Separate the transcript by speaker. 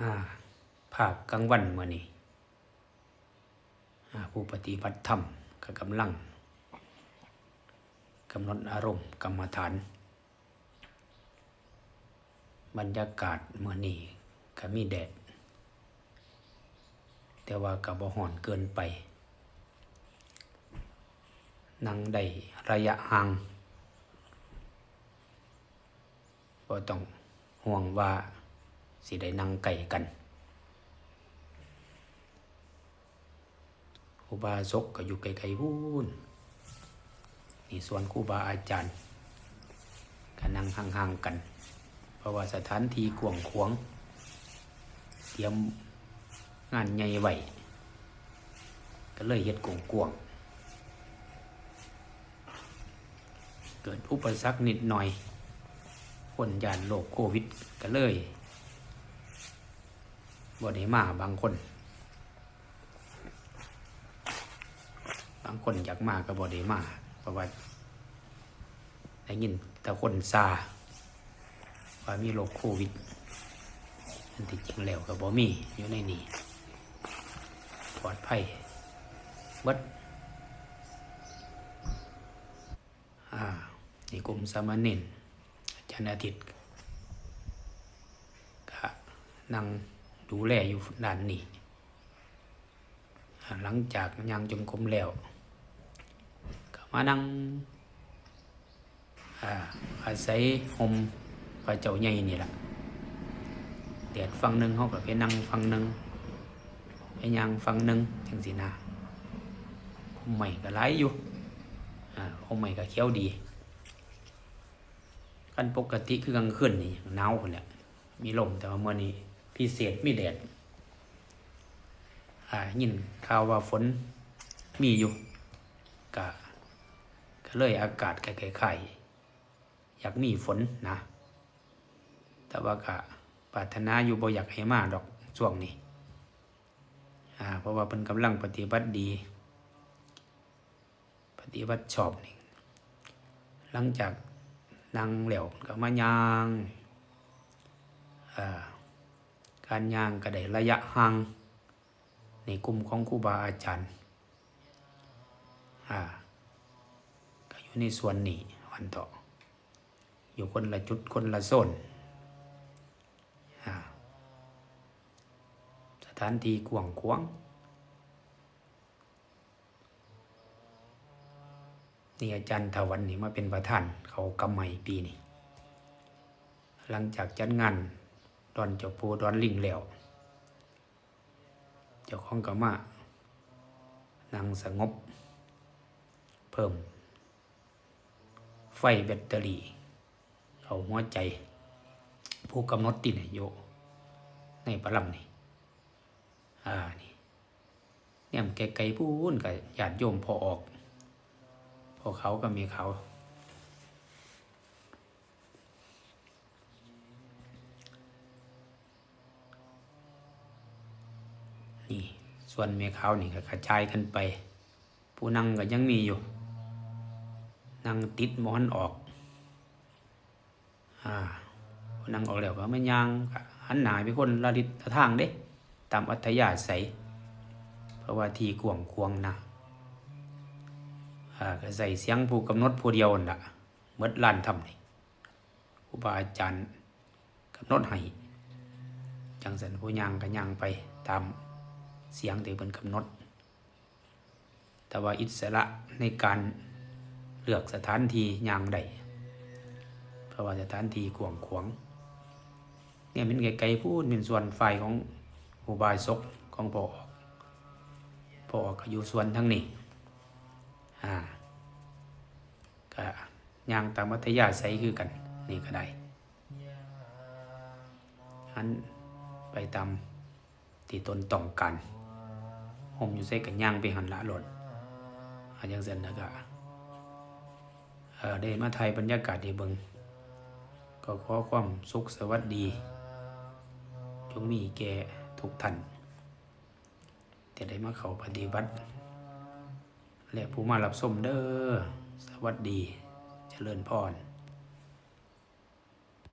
Speaker 1: อ่าภาคกลางวันเมื่อนี้ผู้ปฏิบัติธรรมก็กำลังกำหนดอารมณ์กรรมฐาน บรรยากาศเมื่อนี้ก็มีแดด แต่ว่ากับบ่ห่อนเกินไป นั่งได้ระยะห่างบ่ต้องห่วงว่า สิได้นั่งไก่กันครูบาศกก็อยู่ไกลๆพูนนี่ส่วนครูบาอาจารย์ก็นั่งห่างๆกัน เพราะว่าสถานที่กวางขวางเตรียมงานใหญ่ไว้ก็เลยเฮ็ดกวงกวงเกิดอุปสรรคนิดหน่อย คนยานโรคโควิดก็เลย บ่ได้มาบางคน บางคนอยากมาก็บ่ได้มาเพราะว่าได้ยินแต่คนซาว่ามีโรคโควิดอันที่จริงแล้วก็บ่มีอยู่ในนี้ปลอดภัยเบิดอ่านี่กลุ่มสามเณรอาจารย์อาทิตย์ก็นั่ง ดูแลอยู่ด้านนี้ หลังจากยังจงกรมแล้วก็มานั่งอ่าอาศัยหมพระเจ้าใหญ่นี่แหละแดดฟังหนึ่งเขาก็ไปนั่งฟังหนึ่งไปยางฟังหนึ่งจังสินะหมใหม่ก็หลายอยู่อ่าห่มใหม่ก็เขี้ยวดีกันปกติคือกลางคืนนี่หนาวคนแหละมีลมแต่ว่าเมื่อนี้ พิเศษมีแดดอ่ายินข่าวว่าฝนมีอยู่กะก็เลยอากาศไข่ๆอยากมีฝนนะ แต่ว่ากะปรารถนาอยู่บ่อยากให้มาดอกช่วงนี้อ่าเพราะว่าเป็นกำลังปฏิบัติดี ปฏิบัติชอบนี่หลังจากนั่งเหลวก็มายางอ่า การยางก็ได้ระยะห่าง ในกลุ่มของครูบาอาจารย์อ่าก็อยู่ในส่วนนี้วันต่อ อยู่คนละจุดคนละโซนสถานที่กว้างขวางนี่อาจารย์ถวันนี่มาเป็นประธานเขากำใหม่ปีนี้หลังจากจัดงาน ดอนเจ้าปูดอนลิงแล้ว เจ้าของก็มานั่งสงบ เพิ่ม ไฟแบตเตอรี่ เอาหัวใจ ผู้กำหนดติดโยในปลัมนี่ อ่า นี่เนี่ยมไกลๆพูนกับญาติโยมพอออก พอเขาก็มีเขา นี่ ส่วนเมียเขานี่ก็กระจายกันไป ผู้นั่งก็ยังมีอยู่ นั่งติดมอนออกอ่าผู้นั่งออกแล้วก็ไม่ยังหันหนาไปคนละทิศละทางเด้ตามอัธยาศัยเพราะว่าทีกวงควงนะอ่าก็ใส่เสียงผู้กำหนดผู้เดียวน่ะเมดลานทำนี่ครูบาอาจารย์กำหนดให้จังสันผู้ย่างก็ย่างไปตาม เสียงที่เป็นกำหนด แต่ว่าอิสระในการเลือกสถานที่ย่างใดเพราะว่าสถานที่กวงขวงเนี่ยเป็นไกลๆพูดเป็นส่วนฝ่ายของครูบายศกของพอออกพอออกก็อยู่ส่วนทั้งนี้อ่าก็ย่างตามมัธยาใสคือกัน นี่ก็ได้อันไปตามที่ตนต้องการ ผมอยู่ใส่กันย่างไปหันละหลดอาจจะเสร็จแล้วก็เออได้มาไทยบรรยากาศดีเบิงก็ขอความสุขสวัสดี จงมีแก่ทุกท่านจะได้มาเข้าปฏิบัติ และผู้มารับชมเด้อสวัสดีเจริญพร